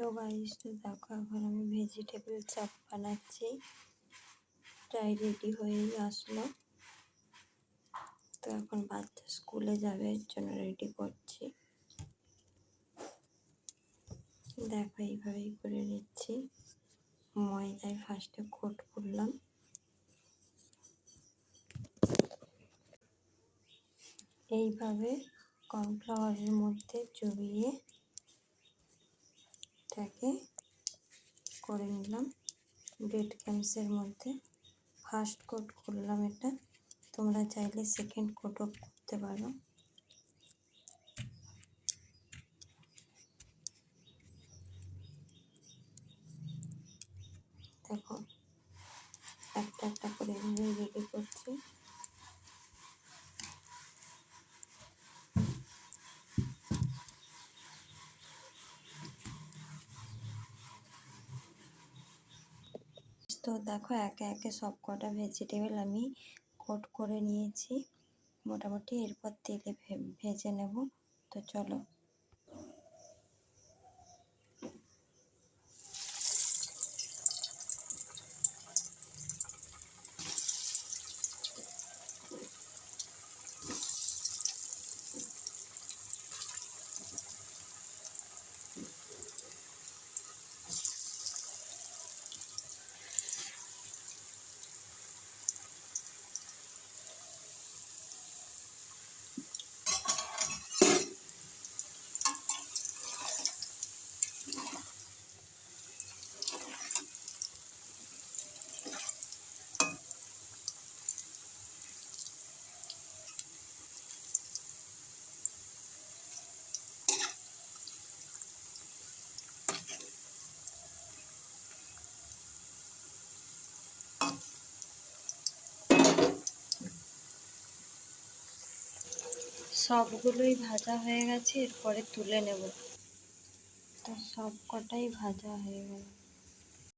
Hello guys তো দেখো, এখন আমি ভেজিটেবল চাপ বানাচ্ছি। প্রায় রেডি হয়েই আসলো। তো এখন বাচ্চা স্কুলে যাবে, এর জন্য রেডি করছি। দেখো, এইভাবেই করে নিচ্ছি। ময়দায় ফার্স্টে কোট করলাম এইভাবে কর্নফ্লাওয়ারের মধ্যে চুবিয়ে এটাকে করে নিলাম। ব্রেড ক্যাম্পসের মধ্যে ফার্স্ট কোট করলাম এটা। তোমরা চাইলে সেকেন্ড কোটও করতে পারো দেখো একটা একটা করে রেডি করছি তো দেখো একে একে সব কটা ভেজিটেবল আমি কোট করে নিয়েছি। মোটামুটি এরপর তেলে ভেজে নেব। তো চলো। সবগুলোই ভাজা হয়ে গেছে এরপরে তুলে নেব। তো সব কটাই ভাজা হয়ে গেল।